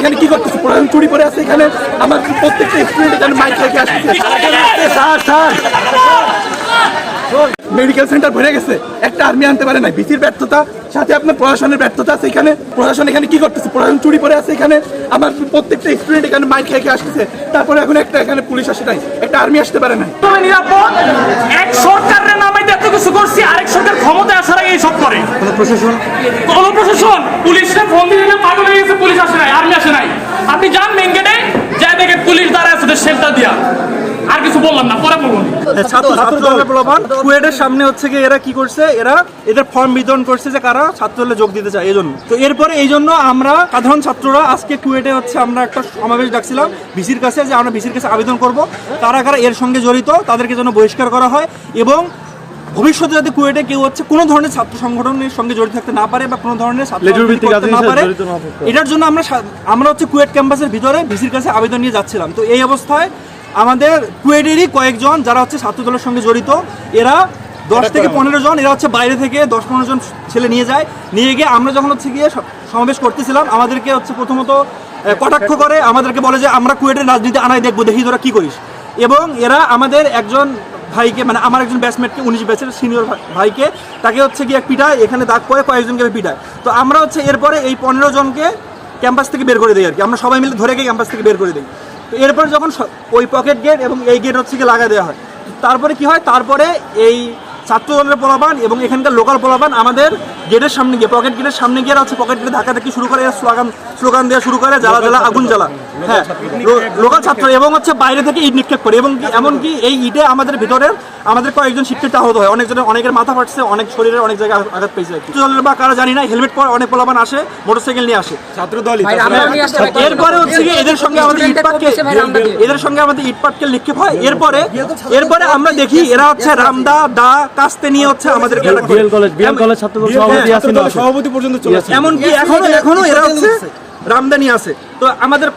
এখানে কি করতেছে? প্রধান চুরি করে আছে এখানে। আমার প্রত্যেকটা স্টুডেন্ট এখানে মাইক রেখে আসছে স্যার স্যার মেডিকেল সেন্টার ভরে গেছে। একটা আর্মি আনতে পারে না বিসির ব্যর্থতা সাথে আপনার প্রশাসনের ব্যর্থতা আছে এখানে। প্রশাসন এখানে কি করতেছে? প্রশাসন চুরি করে আছে এখানে। আমার প্রত্যেকটা স্টুডেন্ট এখানে মাইক রেখে আসতেছে। তারপরে এখন একটা এখানে পুলিশ আসে নাই। একটা আর্মি আসতে পারে নাই। তুমি নিরাপদ? এক সরকারের নামে এত কিছু করছি আরেক সরকার ক্ষমতায় আসার আগে এইসব করে। প্রশাসন? কোন প্রশাসন? পুলিশে ফোন দিয়ে পাগল হয়ে গেছে পুলিশ আসে নাই আর্মি আসে নাই আপনি যান মেন গেটে যা দেখে পুলিশ দ্বারা দিয়া। আর কিছু বললাম না পরে বলব। ছাত্র ছাত্র দলের প্রলোভন। কুয়েটের সামনে হচ্ছে কি এরা কি করছে? এরা এদের ফর্ম বিতরণ করছে যে কারা ছাত্র দলে যোগ দিতে চায় এই জন্য তো এরপরে এই জন্য আমরা সাধারণ ছাত্ররা আজকে কুয়েটে হচ্ছে আমরা একটা সমাবেশ ডাকছিলাম ভিসির কাছে যে আমরা ভিসির কাছে আবেদন করব। কারা কারা এর সঙ্গে জড়িত তাদেরকে যেন বহিষ্কার করা হয় এবং ভবিষ্যতে যাতে কুয়েটে কেউ হচ্ছে কোনো ধরনের ছাত্র সংগঠনের সঙ্গে জড়িত থাকতে না পারে বা কোনো ধরনের ছাত্র না পারে এটার জন্য আমরা আমরা হচ্ছে কুয়েট ক্যাম্পাসের ভিতরে ভিসির কাছে আবেদন নিয়ে যাচ্ছিলাম। তো এই অবস্থায় আমাদের কুয়েটেরই কয়েকজন যারা হচ্ছে ছাত্র দলের সঙ্গে জড়িত এরা দশ থেকে পনেরো জন এরা হচ্ছে বাইরে থেকে দশ পনেরো জন ছেলে নিয়ে যায়। নিয়ে গিয়ে আমরা যখন হচ্ছে গিয়ে সমাবেশ করতেছিলাম আমাদেরকে হচ্ছে প্রথমত কটাক্ষ করে আমাদেরকে বলে যে আমরা কুয়েটের রাজনীতি আনাই দেখব দেখি তোরা কি করিস। এবং এরা আমাদের একজন ভাইকে মানে আমার একজন ব্যাচমেটকে উনিশ ব্যাচের সিনিয়র ভাইকে, তাকে হচ্ছে গিয়ে পিটায়, এখানে দাগ পরে কয়েকজনকে পিটায় তো আমরা হচ্ছে এরপরে এই পনেরো জনকে ক্যাম্পাস থেকে বের করে দিই আর কি। আমরা সবাই মিলে ধরে গিয়ে ক্যাম্পাস থেকে বের করে দিই। তো এরপরে যখন ওই পকেট গেট এবং এই গেট হচ্ছে গিয়ে লাগা দেওয়া হয়। তারপরে কি হয়? তারপরে এই ছাত্র দলের পোলাপান এবং এখানকার লোকাল পোলাবান আমাদের গেটের সামনে গিয়ে পকেট গেটের সামনে গিয়ে হচ্ছে পকেট গেটে ধাক্কা ধাক্কি শুরু করে স্লোগান স্লোগান দেওয়া শুরু করে জ্বালা জ্বালা আগুন জ্বালা। হ্যাঁ লোকাল ছাত্র এবং হচ্ছে বাইরে থেকে ইট নিক্ষেপ করে এবং এমনকি এই ইটে আমাদের ভিতরের আমাদের কয়েকজন শিক্ষিত আহত হয়। অনেকজনের অনেকের মাথা ফাটছে অনেক শরীরের অনেক জায়গায় আঘাত পেয়েছে। ছাত্র দলের বা কারা জানি না হেলমেট পরে অনেক পোলাপান আসে মোটরসাইকেল নিয়ে আসে। এরপরে হচ্ছে কি এদের সঙ্গে আমাদের ইট পাটকেল এদের সঙ্গে আমাদের ইট পাটকেল নিক্ষেপ হয়। এরপরে এরপরে আমরা দেখি এরা হচ্ছে রামদা দা কাস্তে নিয়ে হচ্ছে আমাদের করে। কলেজ বিএল কলেজ ছাত্র দল সভাপতি হ্যাঁ, সভাপতি পর্যন্ত চলে এমনকি এখনও এখনও এরা হচ্ছে রামদানি আছে। তো আমাদের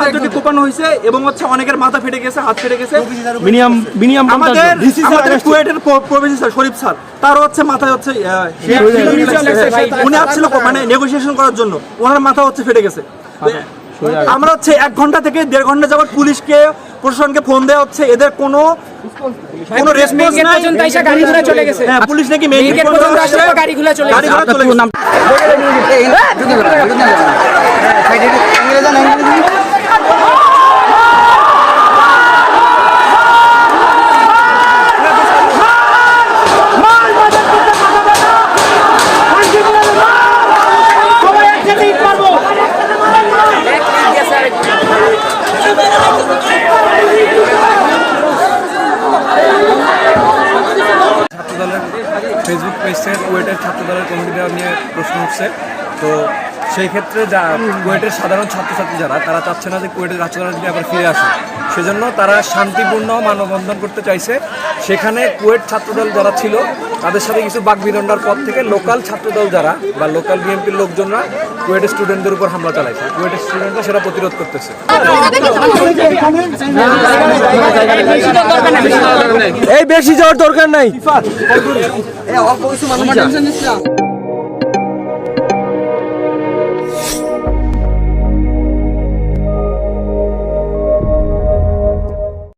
ছাত্রকে কোপানো হয়েছে এবং হচ্ছে অনেকের মাথা ফেটে গেছে হাত ফেটে গেছে। মিনিমাম আমাদের কুয়েটের শরীফ স্যার তার হচ্ছে মাথায় হচ্ছে উনি আসছিল মানে নেগোসিয়েশন করার জন্য। ওনার মাথা হচ্ছে ফেটে গেছে। আমরা হচ্ছে এক ঘণ্টা থেকে দেড় ঘণ্টা যাবার পুলিশকে প্রশাসনকে ফোন দেওয়া হচ্ছে এদের কোনো কোনো রেসপন্স নাই গাড়িগুলো চলে গেছে হ্যাঁ পুলিশ নাকি মেইন গেট পর্যন্ত আসলে গাড়িগুলো চলে গেছে। গাড়িগুলো চলে গেছে নিয়ে প্রশ্ন উঠছে। তো সেই ক্ষেত্রে যা কুয়েটের সাধারণ ছাত্রছাত্রী যারা তারা চাচ্ছে না যে কুয়েটের যদি আবার ফিরে আসে সেজন্য তারা শান্তিপূর্ণ মানববন্ধন করতে চাইছে। সেখানে কুয়েট ছাত্রদল যারা ছিল তাদের সাথে কিছু বাকবিদণ্ডার পর থেকে লোকাল ছাত্রদল যারা বা লোকাল বিএনপির লোকজনরা কুয়েটের স্টুডেন্টদের উপর হামলা চালাইছে। কুয়েটের স্টুডেন্টরা সেটা প্রতিরোধ করতেছে। এই বেশি যাওয়ার দরকার নাই।